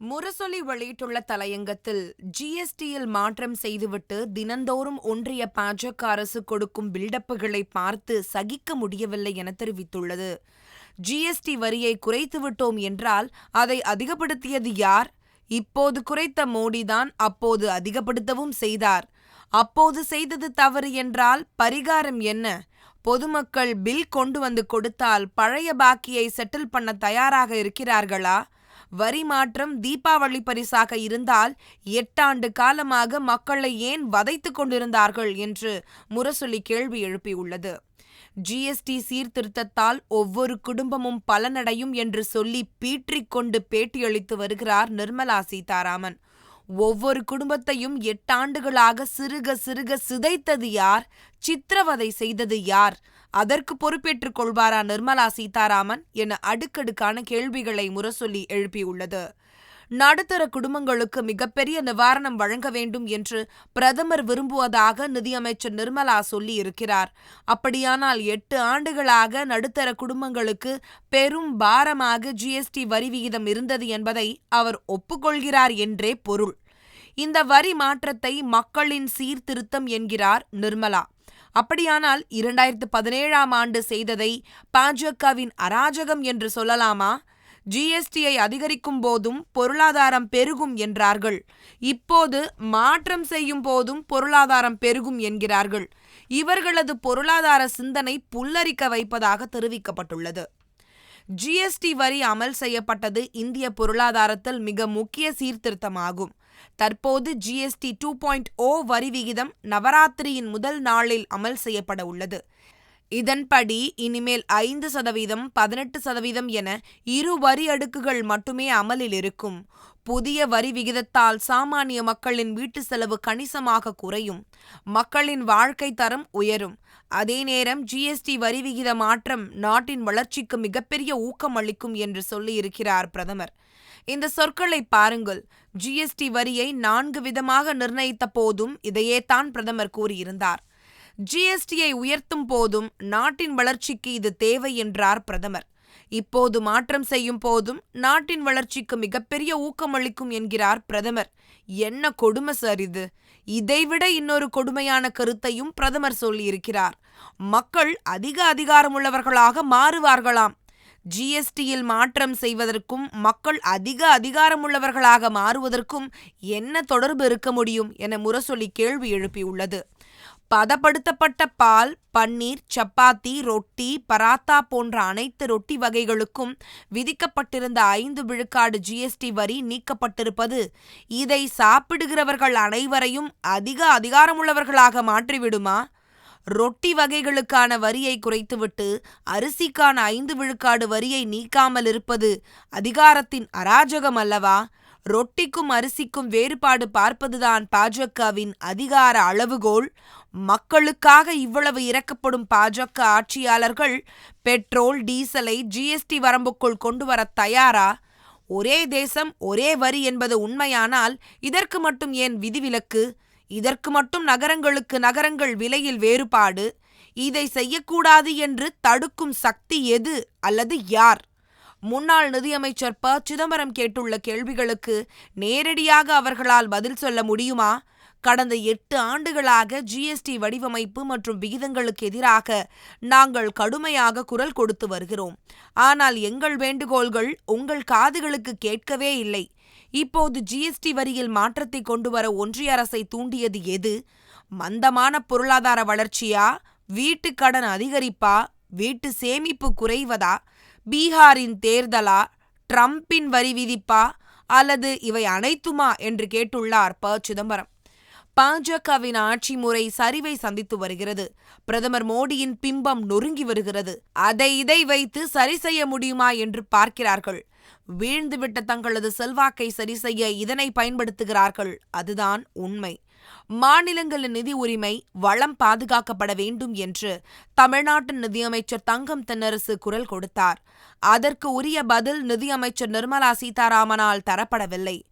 முரசொலி வெளியிட்டுள்ள தலையங்கத்தில் ஜிஎஸ்டியில் மாற்றம் செய்துவிட்டு தினந்தோறும் ஒன்றிய பாஜக அரசு கொடுக்கும் பில்டப்புகளை பார்த்து சகிக்க முடியவில்லை என தெரிவித்துள்ளது. ஜிஎஸ்டி வரியை குறைத்துவிட்டோம் என்றால் அதை அதிகப்படுத்தியது யார்? இப்போது குறைத்த மோடிதான் அப்போது அதிகப்படுத்தவும் செய்தார். அப்போது செய்தது தவறு என்றால் பரிகாரம் என்ன? பொதுமக்கள் பில் கொண்டு வந்து கொடுத்தால் பழைய பாக்கியை செட்டில் பண்ண தயாராக இருக்கிறார்களா? வரி மாற்றம் தீபாவளி பரிசாக இருந்தால் எட்டாண்டு காலமாக மக்களை ஏன் வதைத்துக் கொண்டிருந்தார்கள் என்று முரசொலி கேள்வி எழுப்பியுள்ளது. ஜிஎஸ்டி சீர்திருத்தத்தால் ஒவ்வொரு குடும்பமும் பலனடையும் என்று சொல்லி பீற்றிக்கொண்டு பேட்டியளித்து வருகிறார் நிர்மலா சீதாராமன். ஒவ்வொரு குடும்பத்தையும் எட்டாண்டுகளாக சிறுக சிறுக சிதைத்தது யார்? சித்திரவதை செய்தது யார்? அதற்கு பொறுப்பேற்றுக் கொள்வாரா நிர்மலா சீதாராமன்? என அடுக்கடுக்கான கேள்விகளை முரசொலி எழுப்பியுள்ளது. நடுத்தர குடும்பங்களுக்கு மிகப்பெரிய நிவாரணம் வழங்க வேண்டும் என்று பிரதமர் விரும்புவதாக நிதியமைச்சர் நிர்மலா சொல்லி இருக்கிறார் அப்படியானால் எட்டு ஆண்டுகளாக நடுத்தர குடும்பங்களுக்கு பெரும் பாரமாக ஜிஎஸ்டி வரி விகிதம் இருந்தது என்பதை அவர் ஒப்புக்கொள்கிறார் என்றே பொருள். இந்த வரி மாற்றத்தை மக்களின் சீர்திருத்தம் என்கிறார் நிர்மலா. அப்படியானால் இரண்டாயிரத்து பதினேழாம் ஆண்டு செய்ததை பாஜகவின் அராஜகம் என்று சொல்லலாமா? ஜிஎஸ்டியை அதிகரிக்கும் போதும் பொருளாதாரம் பெருகும் என்றார்கள். இப்போது மாற்றம் செய்யும் போதும் பொருளாதாரம் பெருகும் என்கிறார்கள். இவர்களது பொருளாதார சிந்தனை புல்லரிக்க வைப்பதாக தெரிவிக்கப்பட்டுள்ளது. ஜிஎஸ்டி வரி அமல் செய்யப்பட்டது இந்திய பொருளாதாரத்தில் மிக முக்கிய சீர்திருத்தமாகும். தற்போது ஜிஎஸ்டி டூ பாயிண்ட் ஓ வரி விகிதம் நவராத்திரியின் முதல் நாளில் அமல் செய்யப்பட உள்ளது இதன்படி இனிமேல் ஐந்து சதவீதம் பதினெட்டு சதவீதம் என இரு வரி அடுக்குகள் மட்டுமே அமலில் இருக்கும். புதிய வரி விகிதத்தால் சாமானிய மக்களின் வீட்டு செலவு கணிசமாக குறையும். மக்களின் வாழ்க்கை தரம் உயரும். அதே நேரம் ஜிஎஸ்டி வரி விகித மாற்றம் நாட்டின் வளர்ச்சிக்கு மிகப்பெரிய ஊக்கம் அளிக்கும் என்று சொல்லியிருக்கிறார் பிரதமர். இந்த சொற்களை பாருங்கள். ஜிஎஸ்டி வரியை நான்கு விதமாக நிர்ணயித்த போதும் இதையே தான் பிரதமர் கூறியிருந்தார். ஜிஎஸ்டியை உயர்த்தும் போதும் நாட்டின் வளர்ச்சிக்கு இது தேவை என்றார் பிரதமர். இப்போது மாற்றம் செய்யும் போதும் நாட்டின் வளர்ச்சிக்கு மிகப்பெரிய ஊக்கமளிக்கும் என்கிறார் பிரதமர். என்ன கொடுமை சார் இது? இதைவிட இன்னொரு கொடுமையான கருத்தையும் பிரதமர் சொல்லியிருக்கிறார். மக்கள் அதிக அதிகாரமுள்ளவர்களாக மாறுவார்களாம். ஜிஎஸ்டியில் மாற்றம் செய்வதற்கும் மக்கள் அதிக அதிகாரமுள்ளவர்களாக மாறுவதற்கும் என்ன தொடர்பு இருக்க முடியும் என முரசொலி கேள்வி எழுப்பியுள்ளது. பதப்படுத்தப்பட்ட பால் பன்னீர் சப்பாத்தி ரொட்டி பராத்தா போன்ற அனைத்து ரொட்டி வகைகளுக்கும் விதிக்கப்பட்டிருந்த ஐந்து விழுக்காடு ஜிஎஸ்டி வரி நீக்கப்பட்டிருப்பது. இதை சாப்பிடுகிறவர்கள் அனைவரையும் அதிக அதிகாரமுள்ளவர்களாக மாற்றிவிடுமா? ரொட்டி வகைகளுக்கான வரியை குறைத்துவிட்டு அரிசிக்கான ஐந்து விழுக்காடு வரியை நீக்காமல் இருப்பது அதிகாரத்தின் அராஜகம் அல்லவா ரொட்டிக்கும் அரிசிக்கும் வேறுபாடு பார்ப்பதுதான் பாஜகவின் அதிகார அளவுகோல். மக்களுக்காக இவ்வளவு இறக்கப்படும் பாஜக ஆட்சியாளர்கள் பெட்ரோல் டீசலை ஜிஎஸ்டி வரம்புக்குள் கொண்டு வர தயாரா? ஒரே தேசம் ஒரே வரி என்பது உண்மையானால் இதற்கு மட்டும் ஏன் விதிவிலக்கு? இதற்கு மட்டும் நகரங்களுக்கு நகரங்கள் விலையில் வேறுபாடு. இதை செய்யக்கூடாது என்று தடுக்கும் சக்தி எது அல்லது யார்? முன்னாள் நிதியமைச்சர் ப. சிதம்பரம் கேட்டுள்ள கேள்விகளுக்கு நேரடியாக அவர்களால் பதில் சொல்ல முடியுமா? கடந்த எட்டு ஆண்டுகளாக ஜிஎஸ்டி வடிவமைப்பு மற்றும் விகிதங்களுக்கு எதிராக நாங்கள் கடுமையாக குரல் கொடுத்து வருகிறோம். ஆனால் எங்கள் வேண்டுகோள்கள் உங்கள் காதுகளுக்கு கேட்கவே இல்லை. இப்போது ஜிஎஸ்டி வரியில் மாற்றத்தை கொண்டு வர ஒன்றிய அரசை தூண்டியது எது? மந்தமான பொருளாதார வளர்ச்சியா? வீட்டுக்கடன் அதிகரிப்பா? வீட்டு சேமிப்பு குறைவதா? பீகாரின் தேர்தலா ட்ரம்பின் வரி விதிப்பா அல்லது இவை அனைத்துமா என்று கேட்டுள்ளார் ப. சிதம்பரம். பாஜகவின் ஆட்சி முறை சரிவை சந்தித்து வருகிறது. பிரதமர் மோடியின் பிம்பம் நொறுங்கி வருகிறது. அதை இதை வைத்து சரி செய்ய முடியுமா என்று பார்க்கிறார்கள். வீழ்ந்துவிட்ட தங்களது செல்வாக்கை சரி செய்ய இதனை பயன்படுத்துகிறார்கள். அதுதான் உண்மை. மாநிலங்களின் நிதி உரிமை வளம் பாதுகாக்கப்பட வேண்டும் என்று தமிழ்நாட்டு நிதியமைச்சர் தங்கம் தென்னரசு குரல் கொடுத்தார். அதற்கு உரிய பதில் நிதியமைச்சர் நிர்மலா சீதாராமனால் தரப்படவில்லை.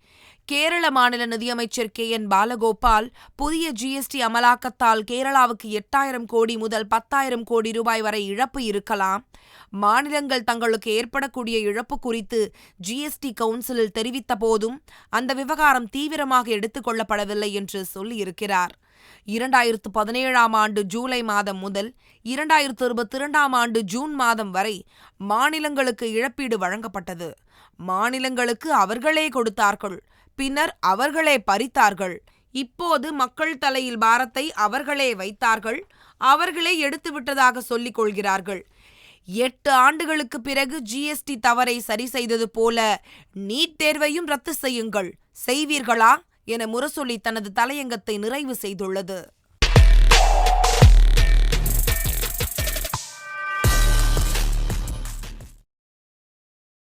கேரள மாநில நிதியமைச்சர் கே. என். பாலகோபால் புதிய ஜிஎஸ்டி அமலாக்கத்தால் கேரளாவுக்கு எட்டாயிரம் கோடி முதல் பத்தாயிரம் கோடி ரூபாய் வரை இழப்பு இருக்கலாம். மாநிலங்கள் தங்களுக்கு ஏற்படக்கூடிய இழப்பு குறித்து ஜிஎஸ்டி கவுன்சிலில் தெரிவித்த போதும் அந்த விவகாரம் தீவிரமாக எடுத்துக் கொள்ளப்படவில்லை என்று சொல்லியிருக்கிறார். இரண்டாயிரத்து பதினேழாம் ஆண்டு ஜூலை மாதம் முதல் இரண்டாயிரத்து இருபத்தி இரண்டாம் ஆண்டு ஜூன் மாதம் வரை மாநிலங்களுக்கு இழப்பீடு வழங்கப்பட்டது. மாநிலங்களுக்கு அவர்களே கொடுத்தார்கள். பின்னர் அவர்களே பறித்தார்கள். இப்போது மக்கள் தலையில் பாரத்தை அவர்களே வைத்தார்கள். அவர்களே எடுத்துவிட்டதாக சொல்லிக் கொள்கிறார்கள். எட்டு ஆண்டுகளுக்கு பிறகு ஜிஎஸ்டி தவறை சரி செய்தது போல நீட் தேர்வையும் ரத்து செய்யுங்கள். செய்வீர்களா? என முரசொலி தனது தலையங்கத்தை நிறைவு செய்துள்ளது.